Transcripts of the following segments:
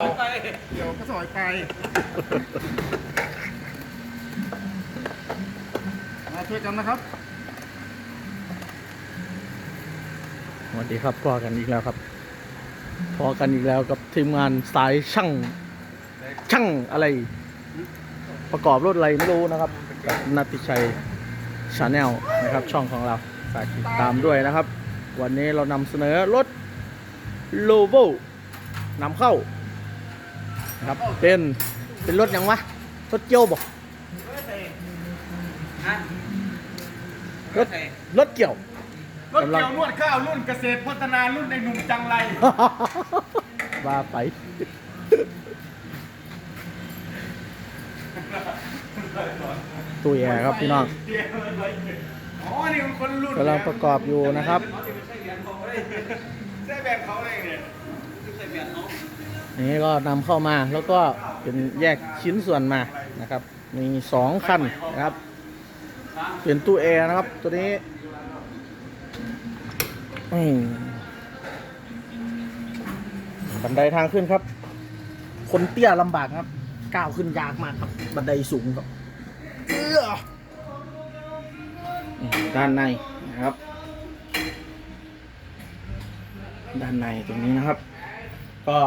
เดี๋ยวก็สอยไปมาช่วยกันนะครับ สวัสดีครับพอกันอีกแล้วครับ พอกันอีกแล้วกับทีมงานสายช่างช่างอะไร ประกอบรถอะไรไม่รู้นะครับกับนัติชัยชาแนลนะครับ ช่องของเราฝากติดตามด้วยนะครับ วันนี้เรานำเสนอรถโลโบนำเข้า นะครับ เป็นเป็นรถยังวะรถเกี่ยวบอกรถรถเกี่ยวรถเกี่ยวนวดข้าวรุ่นเกษตรพัฒนารุ่นไอ้หนุ่มจังไรว่าไปตัวแย่ครับพี่น้องอ๋อนี่มันคนรุ่นกำลังประกอบอยู่นะครับใช่แบรนด์เขาเลยเนี่ย นี่ก็นำเข้ามาแล้วก็เป็นแยกชิ้นส่วนมานะครับ มีสองคันนะครับ เป็นตู้แอร์นะครับ ตัวนี้บันไดทางขึ้นครับ คนเตี้ยลำบากครับ ก้าวขึ้นยากมากครับ บันไดสูงครับด้านในนะครับ ด้านในตรงนี้นะครับ ก็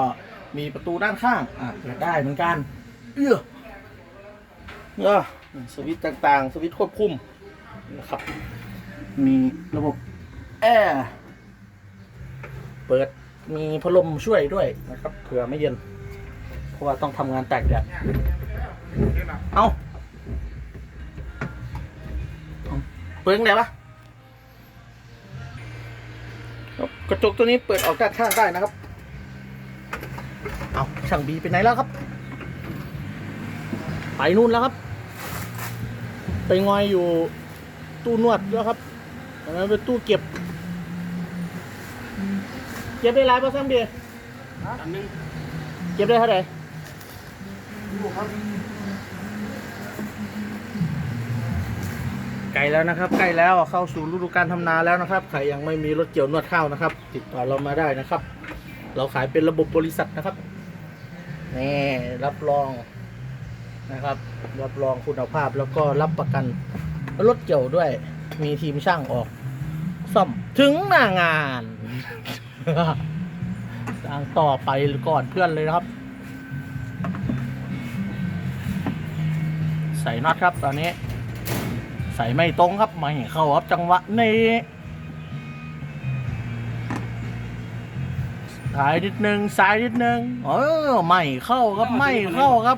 มีประตูด้านข้างอะเปิดได้เหมือนกันเอื้อเออสวิตช์ต่างๆ สวิตช์ควบคุมนะครับ มีระบบแอร์เปิดมีพัดลมช่วยด้วยนะครับเผื่อไม่เย็น เพราะว่าต้องทำงานแตกแดดเอาเปิดยังไงปะกระจกตัวนี้เปิดออกด้านข้างได้นะครับ เอาช่างบีไปไหนแล้วครับ ไปนู่นแล้วครับ ไปงอยอยู่ตู้นวดแล้วครับอันนั้นเป็นตู้เก็บ เก็บได้หลายเปอร์เซ็นต์เบียร์อันนึงเก็บได้เท่าไหร่ดูครับไกลแล้วนะครับ ใกล้แล้วเข้าสู่ฤดูการทำนาแล้วนะครับ ใครยังไม่มีรถเกี่ยวนวดข้าวนะครับ ติดต่อเรามาได้นะครับ เราขายเป็นระบบบริษัทนะครับนี่รับรองนะครับ รับรองคุณภาพแล้วก็รับประกันรถเกี่ยวด้วย มีทีมช่างออกซ่อมถึงหน้างานสร้างต่อไปก่อนเพื่อนเลยนะครับ ใส่น็อตครับตอนนี้ ใส่ไม่ตรงครับไม่เข้าครับจังหวะนี้ สายนิดนึงสายนิดนึงเออไม่เข้าครับไม่เข้าครับ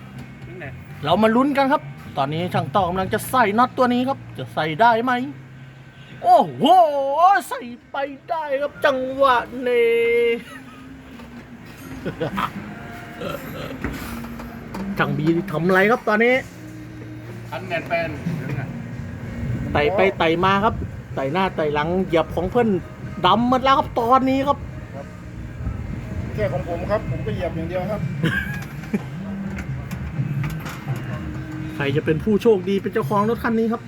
เรามาลุ้นกันครับ ตอนนี้ช่างต่อกำลังจะใส่น็อตตัวนี้ครับ จะใส่ได้ไหมโอ้โหใส่ไปได้ครับจังหวะนี้ช่างบีทำอะไรครับตอนนี้อันแนนเป็นถึงอะไต่ไปไต่มาครับไต่หน้าไต่หลังเหยียบของเพื่อนดำหมดแล้วครับตอนนี้ครับ แค่ของผมครับ ผมก็เหยียบอย่างเดียวครับ ใครจะเป็นผู้โชคดีเป็นเจ้าของรถคันนี้ครับ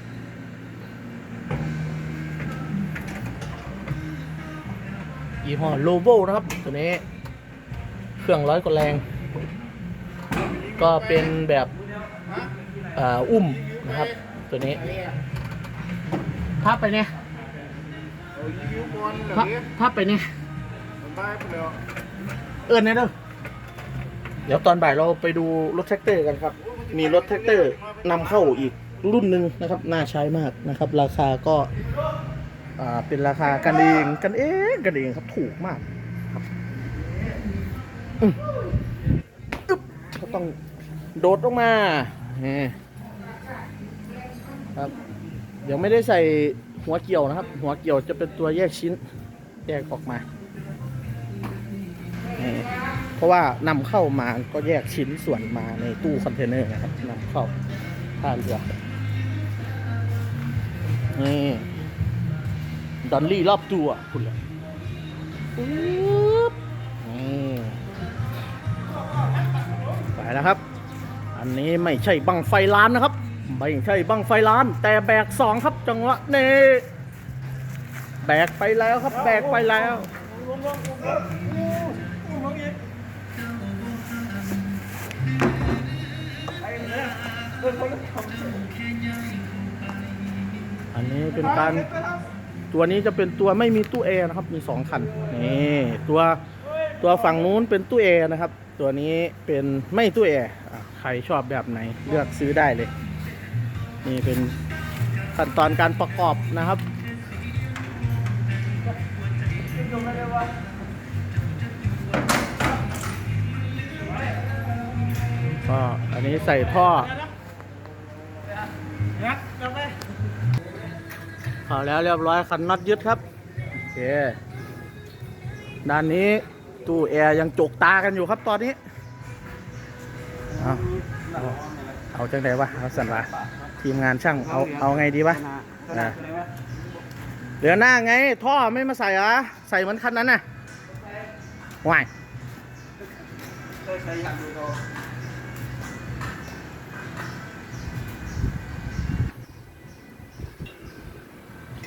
ยี่ห้อโลโบนะครับ ตัวนี้ เครื่องร้อยกว่าแรง ก็เป็นแบบอ่าอุ้มนะครับ ตัวนี้ภาพไปเนี่ยเอารีวิวบอลเหล่าภาพนี้ภาไปเนี่ย ได้ไปแล้ว เอิญนะเด้อเดี๋ยวตอนบ่ายเราไปดูรถแท็กเตอร์กันครับ มีรถแท็กเตอร์นำเข้าอีกรุ่นหนึ่งนะครับ น่าใช้มากนะครับ ราคาก็อ่าเป็นราคากันเองกันเองกันเองครับถูกมากครับอืมอึ๊บก็ต้องโดดลงมาครับยังไม่ได้ใส่หัวเกี่ยวนะครับ หัวเกี่ยวจะเป็นตัวแยกชิ้นแยกออกมา เพราะว่านำเข้ามาก็แยกชิ้นส่วนมาในตู้คอนเทนเนอร์นะครับนำเข้าท่าเรือนี่ดอลลี่รอบตัวคุณเลยปึ๊บนี่ไปแล้วครับ อันนี้ไม่ใช่บังไฟล้านนะครับ ไม่ใช่บังไฟล้าน แต่แบกสองครับจังหวะนี้แบกไปแล้วครับ แบกไปแล้ว อันนี้เป็นการตัวนี้จะเป็นตัวไม่มีตู้แอร์นะครับมีสองคันนี่ตัวตัวฝั่งนู้นเป็นตู้แอร์นะครับ ตัวนี้เป็นไม่ตู้แอร์ใครชอบแบบไหนเลือกซื้อได้เลย นี่เป็นขั้นตอนการประกอบนะครับก็อันนี้ใส่ท่อ งัดกลับไป พอแล้วเรียบร้อยคันน็อตยึดครับโอเคด้านนี้ตู้แอร์ยังจกตากันอยู่ครับตอนนี้เอาเอาจังไดวะเอาสันวะทีมงานช่างเอาเอาไงดีวะนะเหลือหน้าไง ท่อไม่มาใส่อะใส่เหมือนคันนั้นน่ะว้าย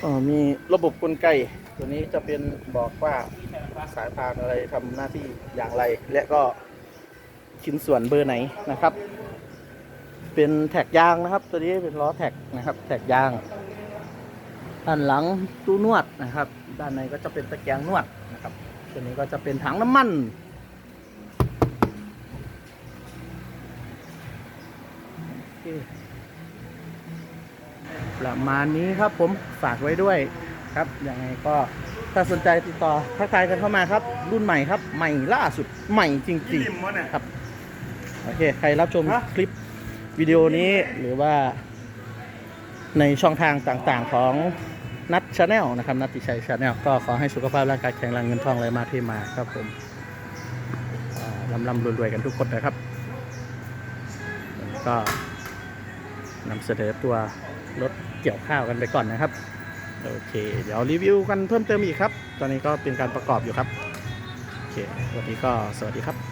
ออมีระบบกลไก ตัวนี้จะเป็นบอกว่าสายพานอะไรทำหน้าที่อย่างไร และก็ชิ้นส่วนเบอร์ไหนนะครับ เป็นแท็กยางนะครับ ตัวนี้เป็นล้อแท็กนะครับ แท็กยาง ด้านหลังตู้นวดนะครับ ด้านในก็จะเป็นตะแกรงนวดนะครับ ตัวนี้ก็จะเป็นถังน้ำมันโอเค ประมาณนี้ครับผมฝากไว้ด้วยครับยังไงก็ถ้าสนใจติดต่อทักทายกันเข้ามาครับ รุ่นใหม่ครับ ใหม่ล่าสุดใหม่จริงริมวะเนี่ยๆครับโอเคใครรับชมคลิปวิดีโอนี้หรือว่า ในช่องทางต่างๆของนัทชาแนลนะครับนัทติชัยชาแนลก็ขอให้สุขภาพร่างกายแข็งแรงเงินทองไหลมาเที่มาครับผมอ่าลำลำรวยๆกันทุกคนนะครับ ก็นำเสนอตัวรถ เกี่ยวข้าวกันไปก่อนนะครับ โอเค เดี๋ยวรีวิวกันเพิ่มเติมอีกครับ ตอนนี้ก็เป็นการประกอบอยู่ครับ โอเค วันนี้ก็สวัสดีครับ